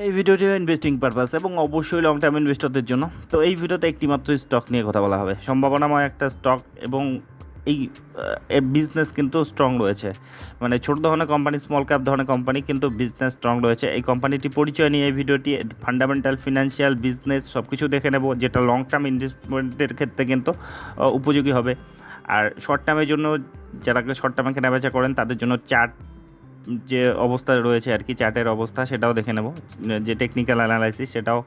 এই ভিডিওটি investing purpose এবং অবশ্যই লং টার্ম ইনভেস্টরদের জন্য। তো এই ভিডিওতে একটি মাত্র স্টক নিয়ে কথা বলা হবে। সম্ভাবনাময় একটা স্টক এবং এই বিজনেস কিন্তু স্ট্রং রয়েছে। মানে ছোট ধরনের কোম্পানি স্মল ক্যাপ ধরনের কোম্পানি কিন্তু বিজনেস স্ট্রং রয়েছে। এই কোম্পানিটি পরিচয় নিয়ে এই ভিডিওটি ফান্ডামেন্টাল ফিনান্সিয়াল বিজনেস সব কিছু দেখে নেব, যেটা লং টার্ম ইনভেস্টমেন্টের ক্ষেত্রে কিন্তু উপযোগী হবে। আর শর্ট টার্মের জন্য যারা শর্ট টার্মে কেনাবেচা করেন, তাদের জন্য চার্ট যে অবস্থা রয়েছে আর কি চার্টের অবস্থা, সেটাও দেখে নেব। যে টেকনিক্যাল অ্যানালাইসিস সেটাও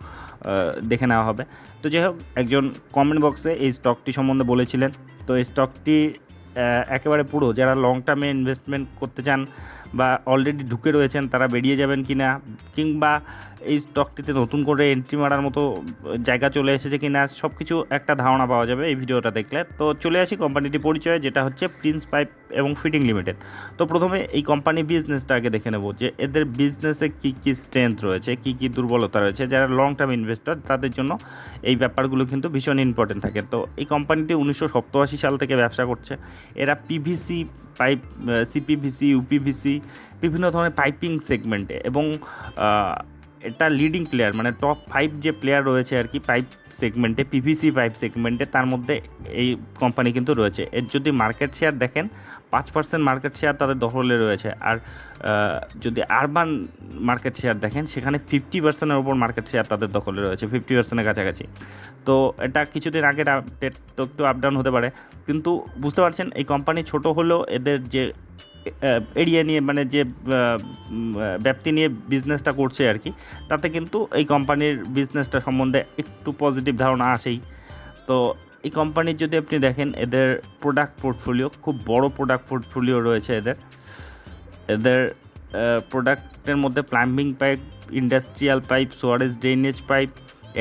দেখে নেওয়া হবে। তো যাই হোক, একজন কমেন্ট বক্সে এই স্টকটি সম্বন্ধে বলেছিলেন। তো এই স্টকটি একেবারে পুরো। যারা লং টার্মে ইনভেস্টমেন্ট করতে চান বা অলরেডি ঢুকে রয়েছেন, তারা বেরিয়ে যাবেন কি না কিংবা এই স্টকটিতে নতুন করে এন্ট্রি মারার মতো জায়গা চলে এসেছে কি না সব কিছু একটা ধারণা পাওয়া যাবে এই ভিডিওটা দেখলে। তো চলে আসি কোম্পানিটি পরিচয়, যেটা হচ্ছে প্রিন্স পাইপ এবং ফিটিং লিমিটেড তো প্রথমে এই কোম্পানি বিজনেসটা আগে দেখে নেব যে এদের বিজনেসে কী কী স্ট্রেংথ রয়েছে, কী কী দুর্বলতা রয়েছে। যারা লং টার্ম ইনভেস্টর তাদের জন্য এই ব্যাপারগুলো কিন্তু ভীষণ ইম্পর্টেন্ট থাকে। তো এই কোম্পানিটি উনিশশো সাল থেকে ব্যবসা করছে। এরা পিভিসি পাইপ সিপিভিসি ইউপিভিসি বিভিন্ন ধরনের পাইপিং সেগমেন্টে এবং এটা লিডিং প্লেয়ার মানে টপ ফাইভ যে প্লেয়ার রয়েছে আর কি পাইপ সেগমেন্টে পিভিসি পাইপ সেগমেন্টে তার মধ্যে এই কোম্পানি কিন্তু রয়েছে। এর যদি মার্কেট শেয়ার দেখেন, পাঁচ পার্সেন্ট মার্কেট শেয়ার তাদের দখলে রয়েছে। আর যদি আরবান মার্কেট শেয়ার দেখেন, সেখানে ফিফটি পার্সেন্টের ওপর মার্কেট শেয়ার তাদের দখলে রয়েছে ফিফটি পার্সেন্টের কাছাকাছি। তো এটা কিছুদিন আগের আপডেট তো একটু আপ ডাউন হতে পারে। কিন্তু বুঝতে পারছেন, এই কোম্পানি ছোট হলেও এদের যে এরিয়া নিয়ে মানে যে ব্যাপ্তি নিয়ে বিজনেসটা করছে আর কি, তাতে কিন্তু এই কোম্পানির বিজনেসটা সম্বন্ধে একটু পজিটিভ ধারণা আসেই। তো এই কোম্পানির যদি আপনি দেখেন, এদের প্রোডাক্ট পোর্টফোলিও খুব বড় প্রোডাক্ট পোর্টফোলিও রয়েছে এদের। এদের প্রোডাক্টের মধ্যে plumbing pipe industrial pipe sewerage drainage pipe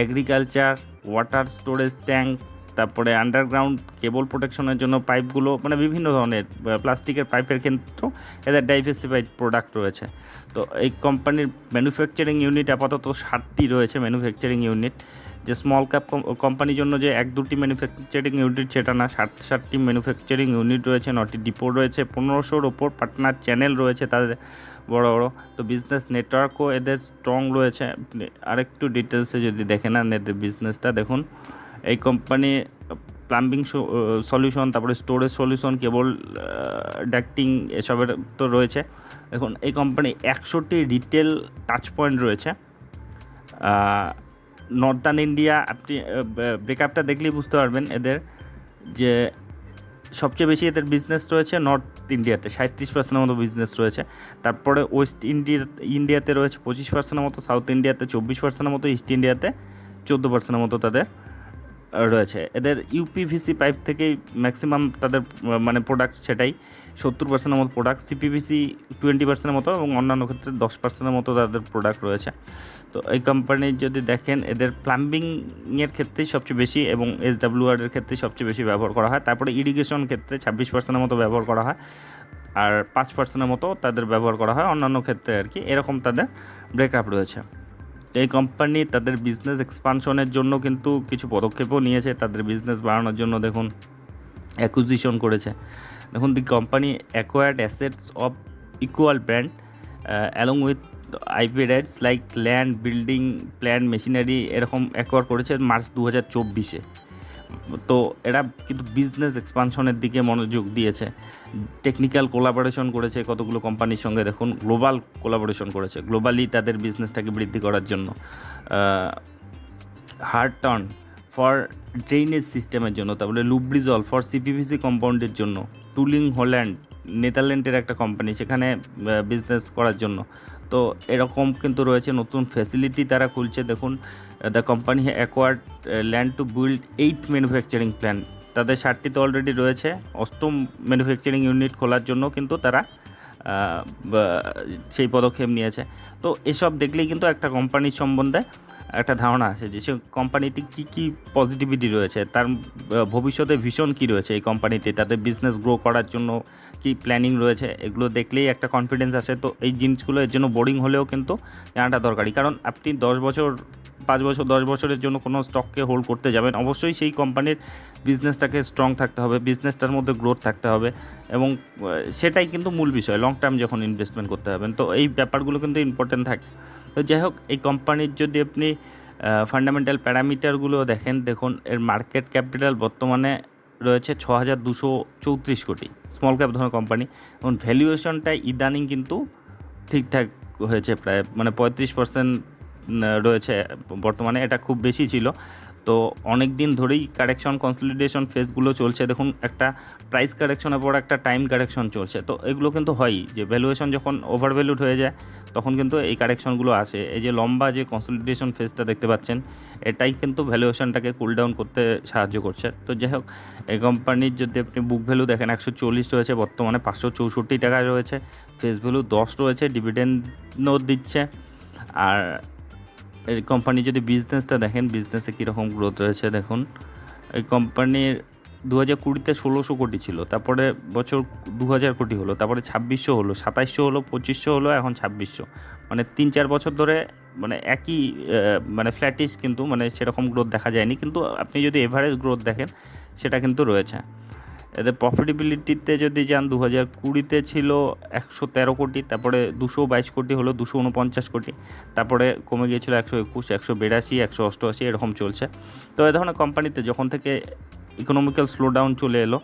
agriculture water storage tank তারপরে আন্ডারগ্রাউন্ড কেবল প্রোটেকশনের জন্য পাইপগুলো মানে বিভিন্ন ধরনের প্লাস্টিকের পাইপের ক্ষেত্রেও এদের ডাইভার্সিফাইড প্রোডাক্ট রয়েছে। তো এই কোম্পানির ম্যানুফ্যাকচারিং ইউনিট আপাতত ষাটটি রয়েছে ম্যানুফ্যাকচারিং ইউনিট যে স্মল ক্যাপ কোম্পানির জন্য যে এক দুটি ম্যানুফ্যাকচারিং ইউনিট সেটা না ষাট ষাটটি ম্যানুফ্যাকচারিং ইউনিট রয়েছে, নটি ডিপো রয়েছে, পনেরোশোর ওপর পার্টনার চ্যানেল রয়েছে তাদের বড় বড়। তো বিজনেস নেটওয়ার্কও এদের স্ট্রং রয়েছে। আরেকটু ডিটেলসে যদি দেখে নেন এদের বিজনেসটা দেখুন। এই কোম্পানি প্লাম্বিং সলিউশন তারপরে স্টোরেজ সলিউশন কেবল ডাক্টিং এসবের তো রয়েছে। এখন এই কোম্পানি একশোটি রিটেল টাচ পয়েন্ট রয়েছে। নর্দার্ন ইন্ডিয়া আপনি ব্রেকআপটা দেখলেই বুঝতে পারবেন এদের যে সবচেয়ে বেশি এদের বিজনেস রয়েছে নর্থ ইন্ডিয়াতে সাঁত্রিশ পার্সেন্টের মতো বিজনেস রয়েছে। তারপরে ওয়েস্ট ইন্ডিয়া ইন্ডিয়াতে রয়েছে পঁচিশ পার্সেন্টের মতো সাউথ ইন্ডিয়াতে চব্বিশ পার্সেন্টের মতো ইস্ট ইন্ডিয়াতে চোদ্দ পার্সেন্টের মতো তাদের। রয়েছে। এদের ইউপিভিসি পাইপ থেকেই ম্যাক্সিমাম তাদের মানে প্রোডাক্ট সেটাই। সত্তর পার্সেন্টের মতো প্রোডাক্ট সিপিভিসি টোয়েন্টি পার্সেন্টের মতো এবং অন্যান্য ক্ষেত্রে দশ পার্সেন্টের মতো তাদের প্রোডাক্ট রয়েছে। তো এই কোম্পানির যদি দেখেন, এদের প্লাম্বিংয়ের ক্ষেত্রেই সবচেয়ে বেশি এবং এস এর ক্ষেত্রে সবচেয়ে বেশি ব্যবহার করা হয়। তারপরে ইরিগেশন ক্ষেত্রে ছাব্বিশ পার্সেন্টের মতো ব্যবহার করা হয় আর পাঁচ পার্সেন্টের মতো তাদের ব্যবহার করা হয় অন্যান্য ক্ষেত্রে আর কি। এরকম তাদের ব্রেকআপ রয়েছে। এই কোম্পানি তাদের বিজনেস এক্সপানশনের জন্য কিন্তু কিছু পদক্ষেপও নিয়েছে। তাদের বিজনেস বাড়ানোর জন্য দেখুন অ্যাকুজিশন করেছে। দেখুন the company acquired assets of equal brand along with IP rights like land building plant machinery এরকম অ্যাকোয়ার করেছে মার্চ দু হাজার চব্বিশে। তো এরা কিন্তু বিজনেস এক্সপানশনের দিকে মনোযোগ দিয়েছে। টেকনিক্যাল কোলাবোরেশন করেছে কতগুলো কোম্পানির সঙ্গে। দেখুন গ্লোবাল কোলাবোরেশন করেছে। গ্লোবালি তাদের বিজনেসটাকে বৃদ্ধি করার জন্য। হার্ড টার্ন ফর ড্রেনেজ সিস্টেমের জন্য, তারপরে লুব্রিজল ফর সিপিভিসি কম্পাউন্ডের জন্য টুলিং হল্যান্ড নেদারল্যান্ডের একটা কোম্পানি সেখানে বিজনেস করার জন্য। তো এরকম কিন্তু রয়েছে, নতুন ফ্যাসিলিটি তারা খুলছে। দেখুন the company acquired land to build eight manufacturing plan তাদের ষাটটি তো অলরেডি রয়েছে। অষ্টম ম্যানুফ্যাকচারিং ইউনিট খোলার জন্য কিন্তু তারা সেই পদক্ষেপ নিয়েছে। তো এসব দেখলেই কিন্তু একটা কোম্পানির সম্বন্ধে একটা ধারণা আছে যে, সে কোম্পানিটি কী কী পজিটিভিটি রয়েছে? তার ভবিষ্যতে ভীষণ কী রয়েছে এই কোম্পানিতে তাদের বিজনেস গ্রো করার জন্য কি প্ল্যানিং রয়েছে? এগুলো দেখলেই একটা কনফিডেন্স আসে। তো এই জিনিসগুলো এর জন্য বোরিং হলেও কিন্তু জানাটা দরকারি কারণ আপনি দশ বছর পাঁচ বছর, দশ বছরের জন্য কোনো স্টককে হোল্ড করতে যাবেন। অবশ্যই সেই কোম্পানির বিজনেসটাকে স্ট্রং থাকতে হবে বিজনেসটার মধ্যে গ্রোথ থাকতে হবে এবং সেটাই কিন্তু মূল বিষয় লং টার্ম যখন ইনভেস্টমেন্ট করতে হবেন তো এই ব্যাপারগুলো কিন্তু ইম্পর্টেন্ট থাকে। তো যাই হোক, এই কোম্পানির যদি আপনি ফান্ডামেন্টাল প্যারামিটারগুলো দেখেন, দেখুন, এর মার্কেট ক্যাপিটাল বর্তমানে রয়েছে ছ হাজার দুশো চৌত্রিশ কোটি স্মল ক্যাপ ধরনের কোম্পানি এবং ভ্যালুয়েশনটা ইদানিং কিন্তু ঠিকঠাক হয়েছে প্রায় মানে পঁয়ত্রিশ পার্সেন্ট রয়েছে। বর্তমানে এটা খুব বেশি ছিল। তো অনেক দিন ধরেই কারেকশন কনসলিডেশন ফেসগুলো চলছে। দেখুন, একটা প্রাইস কারেকশনের পর একটা টাইম কারেকশন চলছে। তো এগুলো কিন্তু হয়ই যে ভ্যালুয়েশন যখন ওভার ভ্যালুড হয়ে যায়, তখন কিন্তু এই কারেকশনগুলো আসে। এই যে লম্বা যে কনসলিডেশন ফেসটা দেখতে পাচ্ছেন, এটাই কিন্তু ভ্যালুয়েশনটাকে কুল ডাউন করতে সাহায্য করছে। তো যাই হোক, এই কোম্পানির যদি আপনি বুক ভ্যালু দেখেন, একশো চল্লিশ রয়েছে, বর্তমানে পাঁচশো চৌষট্টি টাকায় রয়েছে। ফেস ভ্যালু দশ রয়েছে ডিভিডেন্ডও দিচ্ছে। আর এই কোম্পানি যদি বিজনেসটা দেখেন বিজনেসে কীরকম গ্রোথ রয়েছে দেখুন। এই কোম্পানির দু হাজার কুড়িতে ষোলোশো কোটি ছিল, তারপরে বছর দু হাজার কোটি হলো, তারপরে ছাব্বিশশো হলো, সাতাইশশো হলো, পঁচিশশো হলো, এখন ছাব্বিশশো। মানে তিন চার বছর ধরে মানে একই মানে ফ্ল্যাটিস কিন্তু মানে সেরকম গ্রোথ দেখা যায়নি, কিন্তু আপনি যদি এভারেজ গ্রোথ দেখেন, সেটা কিন্তু রয়েছে। এদের প্রফিটেবিলিটিতে যদি যান দু হাজার কুড়িতে ছিল একশো তেরো কোটি, তারপরে দুশো বাইশ কোটি হলো দুশো উনপঞ্চাশ কোটি, তারপরে কমে গিয়েছিল একশো একুশ, একশো বিরাশি, একশো অষ্টআশি, এরকম চলছে। তো এ ধরনের কোম্পানিতে যখন থেকে ইকোনমিক্যাল স্লোডাউন চলে এলো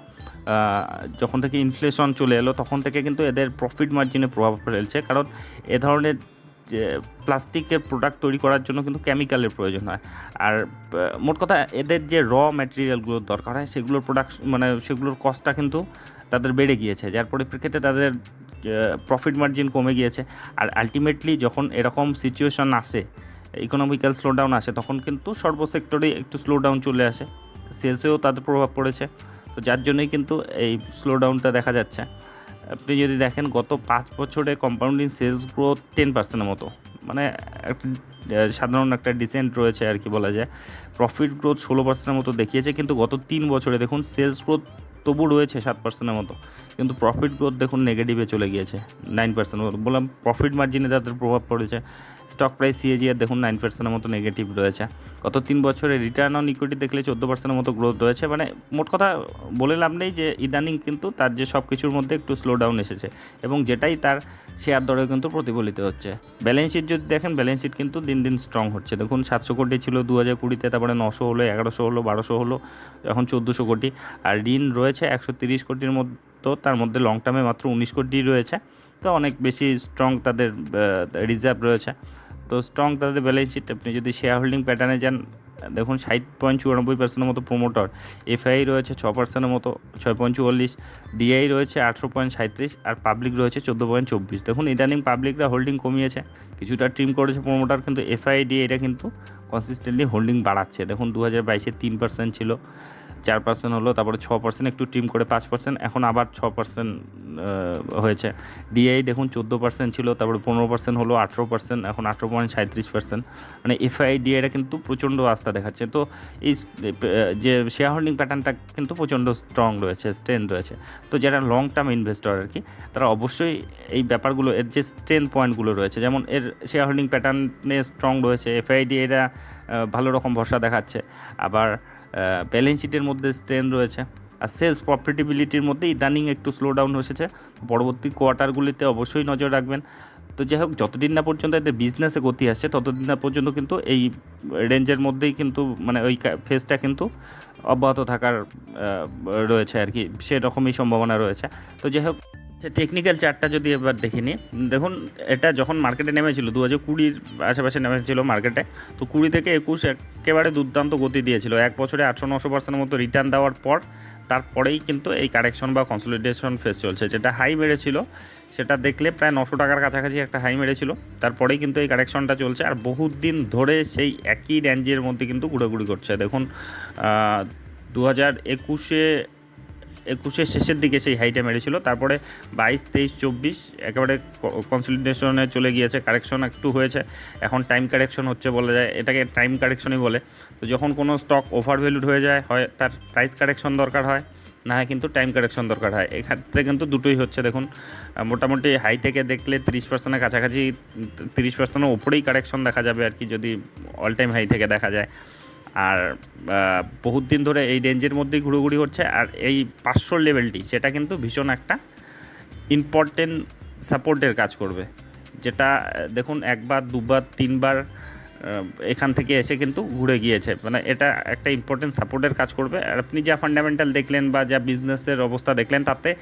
যখন থেকে ইনফ্লেশন চলে এলো, তখন থেকে কিন্তু এদের প্রফিট মার্জিনে প্রভাব ফেলছে। কারণ এ ধরনের প্লাস্টিকের প্রোডাক্ট তৈরি করার জন্য কিন্তু কেমিক্যালের প্রয়োজন হয়। আর মোট কথা এদের যে র ম্যাটেরিয়ালগুলোর দরকার হয়, সেগুলোর প্রোডাক্ট মানে সেগুলোর কস্টটা কিন্তু তাদের বেড়ে গিয়েছে। যার পরিপ্রেক্ষিতে তাদের প্রফিট মার্জিন কমে গিয়েছে। আর আলটিমেটলি যখন এরকম সিচুয়েশন আসে ইকোনমিক্যাল স্লোডাউন আসে, তখন কিন্তু সর্বসেক্টরে একটু স্লোডাউন চলে আসে। সেলসেও তাদের প্রভাব পড়েছে। তো যার জন্যই কিন্তু এই স্লোডাউনটা দেখা যাচ্ছে। আপনি যদি দেখেন গত পাঁচ বছরে কম্পাউন্ডিং সেলস গ্রোথ টেন পার্সেন্টের মতো। মানে একটা সাধারণ একটা ডিসেন্ট রয়েছে আর কি বলা যায়। প্রফিট গ্রোথ ষোলো পার্সেন্টের মতো দেখিয়েছে, কিন্তু গত তিন বছরে দেখুন সেলস গ্রোথ তবু রয়েছে সাত পার্সেন্টের মতো। কিন্তু প্রফিট গ্রোথ দেখুন নেগেটিভে চলে গিয়েছে নাইন পার্সেন্ট বললাম প্রফিট মার্জিনে তাদের প্রভাব পড়েছে স্টক প্রাইস সিএজিআর দেখুন নাইন পার্সেন্টের মতো নেগেটিভ রয়েছে। গত তিন বছরে রিটার্ন অন ইকুইটি দেখলে চোদ্দ পার্সেন্টের মতো গ্রোথ রয়েছে। মানে মোট কথা বলে লাভ নেই যে ইদানিং কিন্তু তার যে সব কিছুর মধ্যে একটু স্লো ডাউন এসেছে এবং যেটাই তার শেয়ার দরে কিন্তু প্রতিফলিত হচ্ছে। ব্যালেন্স শিট যদি দেখেন ব্যালেন্স শিট কিন্তু দিন দিন স্ট্রং হচ্ছে। দেখুন সাতশো কোটি ছিল দু হাজার কুড়িতে, তারপরে নশো হলো, এগারোশো হলো, বারোশো হলো, এখন চোদ্দোশো কোটি। আর ঋণ রয়েছে একশো তিরিশ কোটির মতো তার মধ্যে লং টার্মে মাত্র উনিশ কোটি রয়েছে। তো অনেক বেশি স্ট্রং তাদের রিজার্ভ রয়েছে। তো স্ট্রং তাদের ব্যালেন্স শিট আপনি যদি শেয়ার হোল্ডিং প্যাটার্নে যান, দেখুন ষাট পয়েন্ট চুরানব্বই পার্সেন্টের মতো প্রোমোটর এফআই রয়েছে ছ পার্সেন্টের মতো, ছয় পয়েন্ট চুয়াল্লিশ ডিআই রয়েছে আঠেরো পয়েন্ট সাঁত্রিশ আর পাবলিক রয়েছে চোদ্দ পয়েন্ট চব্বিশ। দেখুন ইদানিং পাবলিকরা হোল্ডিং কমিয়েছে, কিছুটা ট্রিম করেছে প্রোমোটার কিন্তু এফআই ডিআই এটা কিন্তু কনসিস্টেন্টলি হোল্ডিং বাড়াচ্ছে। দেখুন দু হাজার বাইশে তিন পার্সেন্ট ছিল চার পার্সেন্ট হলো, তারপরে ছ পার্সেন্ট একটু টিম করে পাঁচ পার্সেন্ট এখন আবার ছ পার্সেন্ট হয়েছে। ডিআই দেখুন, চোদ্দ পার্সেন্ট ছিল, তারপরে পনেরো পার্সেন্ট হলো, আঠেরো পার্সেন্ট এখন আঠেরো পয়েন্ট সাঁত্রিশ পার্সেন্ট মানে এফআই ডিআইটা কিন্তু প্রচণ্ড আস্থা দেখাচ্ছে। তো এই যে শেয়ার হোল্ডিং প্যাটার্নটা কিন্তু প্রচণ্ড স্ট্রং রয়েছে স্ট্রেন্থ রয়েছে। তো যারা লং টার্ম ইনভেস্টর আর কি, তারা অবশ্যই এই ব্যাপারগুলো, এর যে স্ট্রেন্থ পয়েন্টগুলো রয়েছে, যেমন এর শেয়ার হোল্ডিং প্যাটার্নে স্ট্রং রয়েছে এফআইডি এরা ভালো রকম ভরসা দেখাচ্ছে। আবার ব্যালেন্স শিটের মধ্যে স্ট্রেন রয়েছে। আর সেলস প্রফিটেবিলিটির মধ্যে ইদানিং একটু স্লো ডাউন এসেছে। পরবর্তী কোয়ার্টারগুলিতে অবশ্যই নজর রাখবেন। তো যাই হোক, যতদিন না পর্যন্ত এদের বিজনেসে গতি আসছে, ততদিন না পর্যন্ত কিন্তু এই রেঞ্জের মধ্যেই কিন্তু মানে ওই ফেসটা কিন্তু অব্যাহত থাকার রয়েছে আর কি। সেরকমই সম্ভাবনা রয়েছে। তো যাই হোক টেকনিক্যাল চার্টটা যদি এবার দেখে নিই দেখুন, এটা যখন মার্কেটে নেমেছিল, দু হাজার কুড়ির আশেপাশে নেমেছিল মার্কেটে তো কুড়ি থেকে একুশ একেবারে দুর্দান্ত গতি দিয়েছিল। এক বছরে আটশো নশো পার্সেন্টের মতো রিটার্ন দেওয়ার পর, তারপরেই কিন্তু এই কারেকশন বা কনসলিডেশন ফেস চলছে। যেটা হাই মেরেছিল সেটা দেখলে প্রায় নশো টাকার কাছাকাছি একটা হাই মেরেছিল। তারপরেই কিন্তু এই কারেকশনটা চলছে, আর বহুত দিন ধরে সেই একই রেঞ্জের মধ্যে কিন্তু ঘুরোঘুরি করছে দেখুন দু হাজার একুশে একুশের শেষের দিকে সেই হাইটা মেরেছিল। তারপরে বাইশ, তেইশ, চব্বিশ একেবারে কনসলিডেশনে চলে গিয়েছে। কারেকশন একটু হয়েছে। এখন টাইম কারেকশন হচ্ছে বলা যায়। এটাকে টাইম কারেকশনই বলে। তো যখন কোনো স্টক ওভার ভ্যালুড হয়ে যায়, হয় তার প্রাইস কারেকশন দরকার হয়, না হয় কিন্তু টাইম কারেকশন দরকার হয়। এক্ষেত্রে কিন্তু দুটোই হচ্ছে। দেখুন মোটামুটি হাই থেকে দেখলে তিরিশ পার্সেন্টের কাছাকাছি, তিরিশ পার্সেন্টের ওপরেই কারেকশন দেখা যাবে আর কি, যদি অল টাইম হাই থেকে দেখা যায়। আর বহুত দিন ধরে এই রেঞ্জের মধ্যেই ঘুরোঘুরি হচ্ছে আর এই পাঁচশোর লেভেলটি সেটা কিন্তু ভীষণ একটা ইম্পর্টেন্ট সাপোর্টের কাজ করবে। যেটা, দেখুন, একবার, দুবার, তিনবার এখান থেকে এসে কিন্তু ঘুরে গিয়েছে। মানে এটা একটা ইম্পর্টেন্ট সাপোর্টের কাজ করবে। আর আপনি যা ফান্ডামেন্টাল দেখলেন বা যা বিজনেসের অবস্থা দেখলেন, তাতে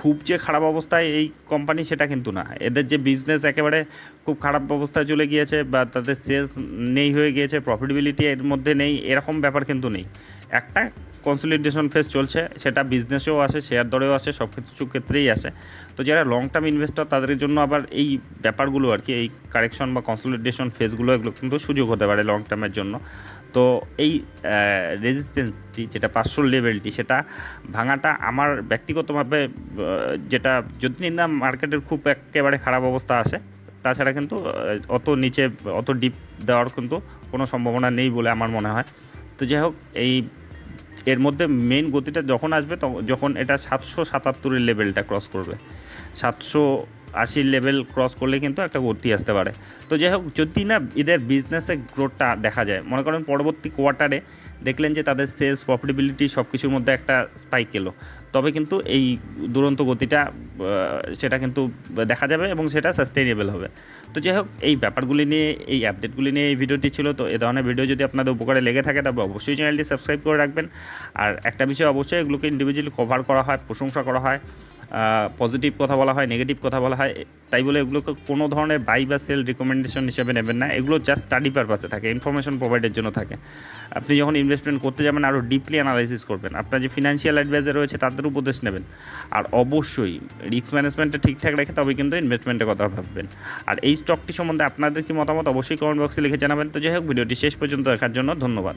খুব যে খারাপ অবস্থায় এই কোম্পানি সেটা কিন্তু না। এদের যে বিজনেস একেবারে খুব খারাপ অবস্থায় চলে গিয়েছে বা তাদের সেলস নেই হয়ে গিয়েছে প্রফিটেবিলিটি এর মধ্যে নেই, এরকম ব্যাপার কিন্তু নেই। একটা কনসলিডেশন ফেস চলছে, সেটা বিজনেসেও আসে শেয়ার দরেও আসে সব কিছু ক্ষেত্রেই আসে। তো যারা লং টার্ম ইনভেস্টর তাদের জন্য আবার এই ব্যাপারগুলো আর কি, এই কারেকশন বা কনসলিডেশন ফেসগুলো এগুলো কিন্তু সুযোগ হতে পারে লং টার্মের জন্য। তো এই রেজিস্ট্যান্সটি যেটা পাঁচশো লেভেলটি সেটা ভাঙাটা আমার ব্যক্তিগতভাবে যেটা যদি না মার্কেটের খুব একেবারে খারাপ অবস্থা আসে, তাছাড়া কিন্তু অত নিচে, অত ডিপ দেওয়ার কিন্তু কোনো সম্ভাবনা নেই বলে আমার মনে হয়। তো যাই হোক, এই এর মধ্যে মেইন গতিটা যখন আসবে তখন যখন এটা সাতশো সাতাত্তরের লেভেলটা ক্রস করবে। সাতশো আশির লেভেল ক্রস করলে কিন্তু একটা গতি আসতে পারে। তো যাই হোক, যদি না এদের বিজনেসে গ্রোথটা দেখা যায়, মনে করেন পরবর্তী কোয়ার্টারে দেখলেন যে তাদের সেলস প্রফিটেবিলিটি সব কিছুর মধ্যে একটা স্পাইক এলো। তবে কিন্তু এই দুরন্ত গতিটা সেটা কিন্তু দেখা যাবে এবং সেটা সাস্টেইনেবল হবে। তো যাই হোক, এই ব্যাপারগুলি নিয়ে, এই আপডেটগুলি নিয়ে এই ভিডিওটি ছিল। তো এ ধরনের ভিডিও যদি আপনাদের উপকারে লেগে থাকে, তবে অবশ্যই চ্যানেলটি সাবস্ক্রাইব করে রাখবেন। আর একটা বিষয় অবশ্যই এগুলোকে ইন্ডিভিজুয়ালি কভার করা হয়, প্রশংসা করা হয়। পজিটিভ কথা বলা হয় নেগেটিভ কথা বলা হয়, তাই বলে এগুলোকে কোনো ধরনের বাই বা সেল রিকমেন্ডেশন হিসেবে নেবেন না। এগুলো জাস্ট স্টাডি পারপাসে থাকে ইনফরমেশন প্রোভাইডের জন্য থাকে। আপনি যখন ইনভেস্টমেন্ট করতে যাবেন আরও ডিপলি অ্যানালাইসিস করবেন। আপনার যে ফিনান্সিয়াল অ্যাডভাইজার রয়েছে, তাদের উপদেশ নেবেন। আর অবশ্যই রিস্ক ম্যানেজমেন্টটা ঠিকঠাক রেখে তবে কিন্তু ইনভেস্টমেন্টের কথা ভাববেন। আর এই স্টকটি সম্বন্ধে আপনাদের কি মতামত, অবশ্যই কমেন্ট বক্সে লিখে জানাবেন। তো যাই হোক, ভিডিওটি শেষ পর্যন্ত দেখার জন্য ধন্যবাদ।